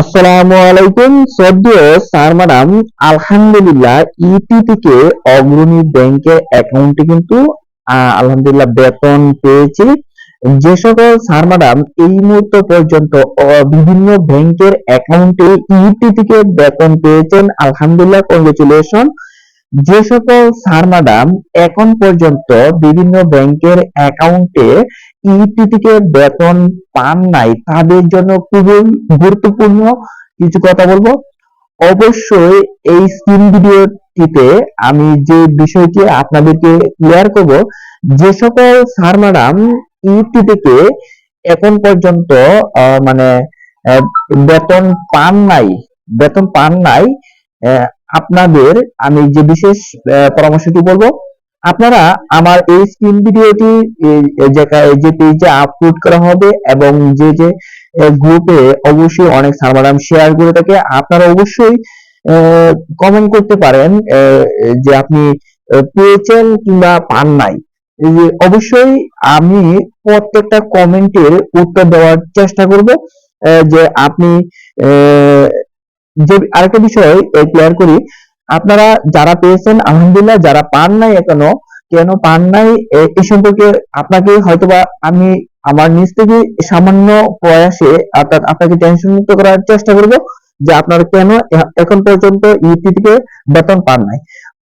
আসসালামু আলাইকুম, সদ্য স্যার ম্যাডাম, আলহামদুলিল্লাহ থেকে অগ্রণী ব্যাংকের অ্যাকাউন্টে কিন্তু আলহামদুলিল্লাহ বেতন পেয়েছি। যে সকল স্যার ম্যাডাম, এই মুহূর্ত পর্যন্ত বিভিন্ন ব্যাংকের অ্যাকাউন্টে ইটি থেকে বেতন পেয়েছেন। আলহামদুলিল্লাহ কংগ্রেচুলেশন যে সকল স্যার ম্যাডাম, এখন পর্যন্ত বিভিন্ন ব্যাংকের অ্যাকাউন্টে ইটি থেকে বেতন পান নাই, তাদের জন্য খুবই গুরুত্বপূর্ণ কিছু কথা বলব। অবশ্যই এই স্ক্রিন ভিডিওটিতে আমি যে বিষয়টি আপনাদেরকে ক্লিয়ার করব, যে সকল স্যার ম্যাডাম ইটি থেকে এখন পর্যন্ত মানে বেতন পান নাই, বেতন পান নাই আপনাদের আমি যে বিশেষ পরামর্শটি বলব আপনারা আমার এই স্ক্রিন ভিডিওটি যে পেজে আপলোড করা হবে এবং যে যে গ্রুপে অবশ্যই অনেক স্যার শেয়ার করে থাকে, আপনারা অবশ্যই কমেন্ট করতে পারেন যে আপনি পেয়েছেন কিংবা পান নাই। অবশ্যই আমি প্রত্যেকটা কমেন্টের উত্তর দেওয়ার চেষ্টা করব যে আপনি যে আরেকটা বিষয় ক্লিয়ার করি আপনারা যারা পেয়েছেন, আলহামদুলিল্লাহ, যারা পান নাই এখনও, কেন পান নাই, এ- সম্পর্কে আপনাকে হয়তোবা আমি আমার নিজ থেকে সামান্য প্রয়াসে, অর্থাৎ আপনাকে টেনশন মুক্ত করার চেষ্টা করব যে আপনারা কেন এখন পর্যন্ত ইউপি থেকে বেতন পান নাই।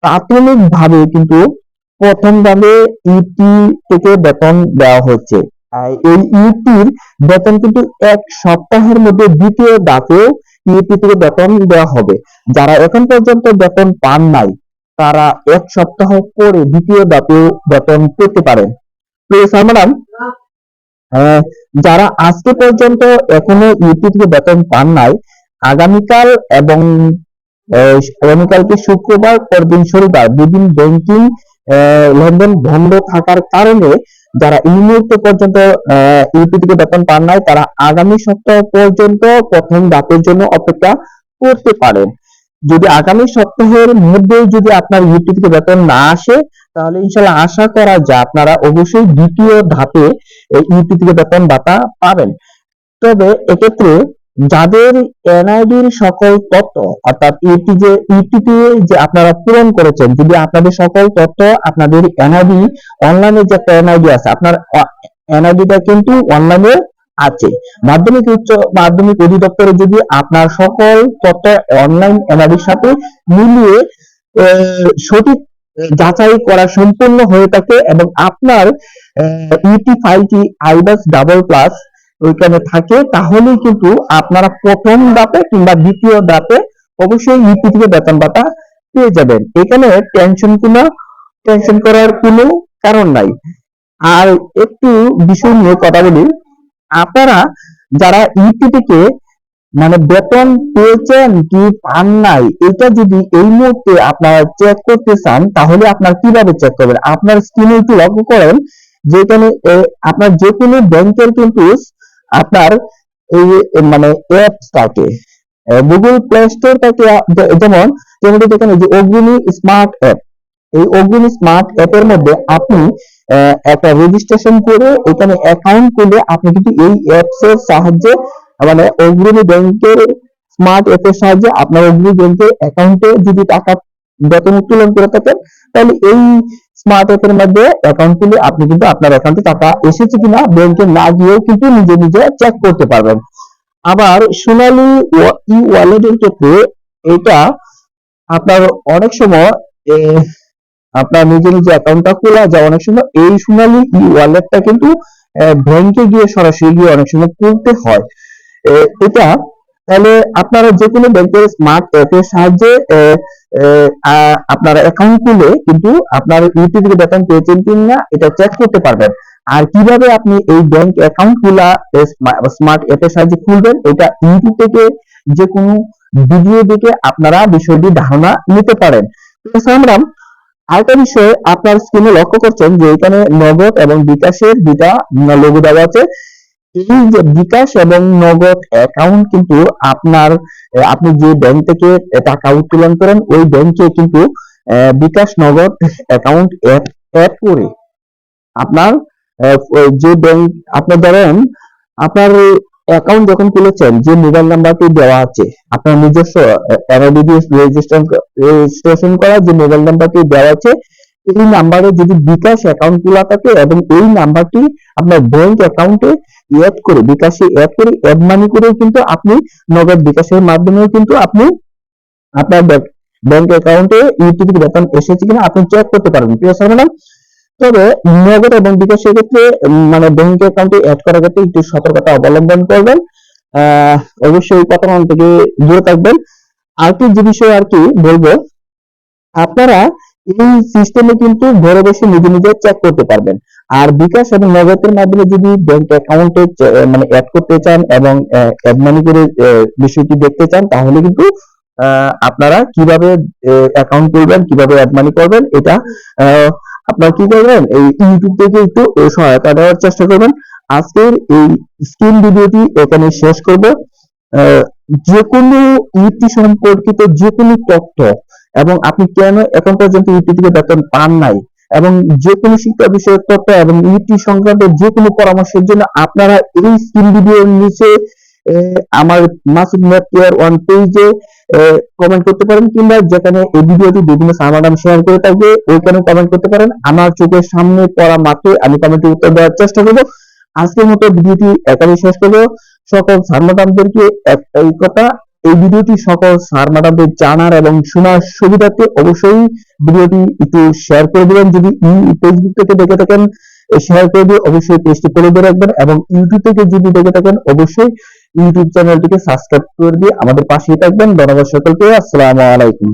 প্রাথমিক ভাবে কিন্তু প্রথম ভাবে ইউপি থেকে বেতন দেওয়া হচ্ছে। এই ইউপির বেতন কিন্তু এক সপ্তাহের মধ্যে দ্বিতীয় ধাপেও ইউপি থেকে বেতন দেওয়া হবে। যারা এখন পর্যন্ত বেতন পান নাই তারা এক সপ্তাহ পরে দ্বিতীয় ধাপেও বেতন পেতে পারেন। প্রিয় আহ, যারা আজকে পর্যন্ত এখনও ইউপি থেকে বেতন পান নাই আগামীকাল এবং আগামীকালকে শুক্রবার পরদিন শনিবার দুদিন ব্যাংকিং লেনদেন বন্ধ থাকার কারণে যারা এই মুহূর্তে পর্যন্ত ইউপি থেকে বেতন পান নাই, তারা আগামী সপ্তাহ পর্যন্ত প্রথম ধাপের জন্য অপেক্ষা করতে পারেন। যদি আগামী সপ্তাহের মধ্যে যদি আপনার ইউপি থেকে বেতন না আসে, তাহলে ইনশাল্লাহ আশা করা যায় আপনারা অবশ্যই দ্বিতীয় ধাপে ইউপি থেকে বেতন ভাতা পাবেন। তবে এক্ষেত্রে যাদের এনআইডির সকল তথ্য অর্থাৎ ইউটি যে ইউটিতে যে আপনারা পূরণ করেছেন, যদি আপনাদের সকল তথ্য আপনাদের এনআইডি অনলাইনে যে একটা এনআইডি আছে, আপনার এনআইডিটা কিন্তু অনলাইনে আছে। মাধ্যমিক উচ্চ মাধ্যমিক অধিদপ্তরে যদি আপনার সকল তথ্য অনলাইন এনআইডির সাথে মিলিয়ে সঠিক যাচাই করা সম্পূর্ণ হয়ে থাকে এবং আপনার ইউটি ফাইলটি আইবাস ডাবল প্লাস ওইখানে থাকে, তাহলেই কিন্তু আপনারা প্রথম ধাপে কিংবা দ্বিতীয় ধাপে অবশ্যই ইউপি থেকে বেতন ভাতা পেয়ে যাবেন। এখানে টেনশন কোনো টেনশন করার কোনো কারণ নাই। আর একটু বিষয় নিয়ে কথা বলি। আপনারা যারা ইউপি থেকে মানে বেতন পেয়েছেন কি পান নাই, এটা যদি এই মুহূর্তে আপনারা চেক করতে চান, তাহলে আপনার কীভাবে চেক করবেন? আপনার স্ক্রিনে একটু লক্ষ্য করেন, যেখানে আপনার যে কোনো ব্যাংকের কিন্তু আপনার এই মানে অ্যাপস থাকে গুগল প্লে স্টোর থেকে যেমন যেমন এই যে অগ্রণী স্মার্ট অ্যাপ এই অগ্নি স্মার্ট অ্যাপের মধ্যে আপনি একটা রেজিস্ট্রেশন করে এখানে অ্যাকাউন্ট খুলে আপনি কিন্তু এই অ্যাপস এর সাহায্যে মানে অগ্রণী ব্যাংকের স্মার্ট অ্যাপের সাহায্যে আপনার অগ্রণী ব্যাংকের অ্যাকাউন্টে যদি টাকা বেতন উত্তোলন করে থাকেন তাহলে এই স্মার্ট অ্যাপের মধ্যে অ্যাকাউন্ট খুলে আপনি কিন্তু আপনার অ্যাকাউন্টে টাকা এসেছে কিনা ব্যাংকে না গিয়েও কিন্তু নিজে নিজে চেক করতে পারবেন। আবার সোনালী ই ওয়ালেটের ক্ষেত্রে এটা আপনার অনেক সময় আপনার নিজে নিজে অ্যাকাউন্টটা খোলা যায়। অনেক সময় এই সোনালী ই ওয়ালেটটা কিন্তু ব্যাংকে গিয়ে সরাসরি গিয়ে অনেক সময় খুলতে হয়। এটা তাহলে আপনারা যে কোনো ব্যাংকের স্মার্ট অ্যাপের সাহায্যে আপনারা অ্যাকাউন্ট খুলে কিন্তু আপনার থেকে বেতন পেয়েছেন কিনা, এটা চেক করতে পারবেন। আর কীভাবে আপনি এই ব্যাংক অ্যাকাউন্ট খোলা স্মার্ট অ্যাপের সাহায্যে খুলবেন, এটা ইউটিউব থেকে যে কোনো ভিডিও দেখে আপনারা বিষয়টি ধারণা নিতে পারেন। আমরা আরেকটা বিষয় আপনার স্ক্রিনে লক্ষ্য করছেন যে এখানে নগদ এবং বিকাশের দুটা লোগো দেওয়া আছে। এই যে বিকাশ এবং নগদ অ্যাকাউন্ট কিন্তু আপনার আপনি যে ব্যাংক থেকে টাকা উত্তোলন করেন, ওই ব্যাংকে কিন্তু বিকাশ নগদ অ্যাকাউন্ট অ্যাড করে আপনার যে ব্যাংক আপনি ধরেন, আপনার অ্যাকাউন্ট যখন খুলেছেন, যে মোবাইল নাম্বারটি দেওয়া আছে, আপনার নিজস্ব এনআইডিডিএস রেজিস্ট্রেশন করা যে মোবাইল নাম্বারটি দেওয়া আছে এই নাম্বারে যদি বিকাশ অ্যাকাউন্ট খোলা থাকে এবং এই নাম্বারটি আপনার ব্যাংক অ্যাকাউন্টে অ্যাড করে, বিকাশে অ্যাড করে অ্যাড মানি করেও কিন্তু আপনি নগদ বিকাশের মাধ্যমেও কিন্তু আপনি আপনার ব্যাংক অ্যাকাউন্টে ইউটি থেকে বেতন এসেছে কিনা আপনি চেক করতে পারবেন, প্রিয় স্যার ম্যাডাম তবে নগদ এবং বিকাশের ক্ষেত্রে মানে ব্যাংক অ্যাকাউন্টে অ্যাড করার ক্ষেত্রে একটু সতর্কতা অবলম্বন করবেন। অবশ্যই প্রতারণা থেকে দূরে থাকবেন। আর কি যে বিষয়ে আর কি বলব, আপনারা এই সিস্টেমে কিন্তু ঘরে বসে নিজে নিজে চেক করতে পারবেন। আর বিকাশ এবং নগদের মাধ্যমে যদি ব্যাংক অ্যাকাউন্টে মানে অ্যাড করতে চান এবং অ্যাড মানি করে বিষয়টি দেখতে চান, তাহলে কিন্তু আপনারা কীভাবে অ্যাকাউন্ট করবেন কীভাবে অ্যাড মানি করবেন, এটা আপনারা কি করবেন? এই ইউটিউব থেকে একটু সহায়তা দেওয়ার চেষ্টা করবেন। আজকের এই স্ক্রিন ভিডিওটি এখানে শেষ করব। যে কোনো ইউটি সম্পর্কিত যে কোনো তথ্য এবং আপনি কেন এখন পর্যন্ত ইউটি থেকে বেতন পান নাই? এবং যে কোনো শিক্ষা বিষয়ক তথ্য এবং ইউটি সংক্রান্ত যে কোনো পরামর্শের জন্য আপনারা এই স্ক্রিন ভিডিওর নিচে আমার মাসুদ নেট কেয়ার ওয়ান পেজে কমেন্ট করতে পারেন কিংবা যেখানে এই ভিডিওটি বিভিন্ন সামাদাম শেয়ার করে থাকবে ওইখানে কমেন্ট করতে পারেন। আমার চোখের সামনে পড়া মাত্র আমি কমেন্টে উত্তর দেওয়ার চেষ্টা করব। আজকের মতো ভিডিওটি এখানে শেষ করব। সকল সারমাদামদেরকে একটাই কথা এই ভিডিওটি সকল স্যার ম্যাডামদের জানার এবং শোনার সুবিধার্থে অবশ্যই ভিডিওটি একটু শেয়ার করে দিবেন। যদি ফেসবুক থেকে দেখে থাকেন শেয়ার করে দিয়ে অবশ্যই পেজটি করে দিয়ে রাখবেন এবং ইউটিউব থেকে যদি দেখে থাকেন, অবশ্যই ইউটিউব চ্যানেলটিকে সাবস্ক্রাইব করে দিয়ে আমাদের পাশে থাকবেন। ধন্যবাদ সকলকে। আসসালামু আলাইকুম।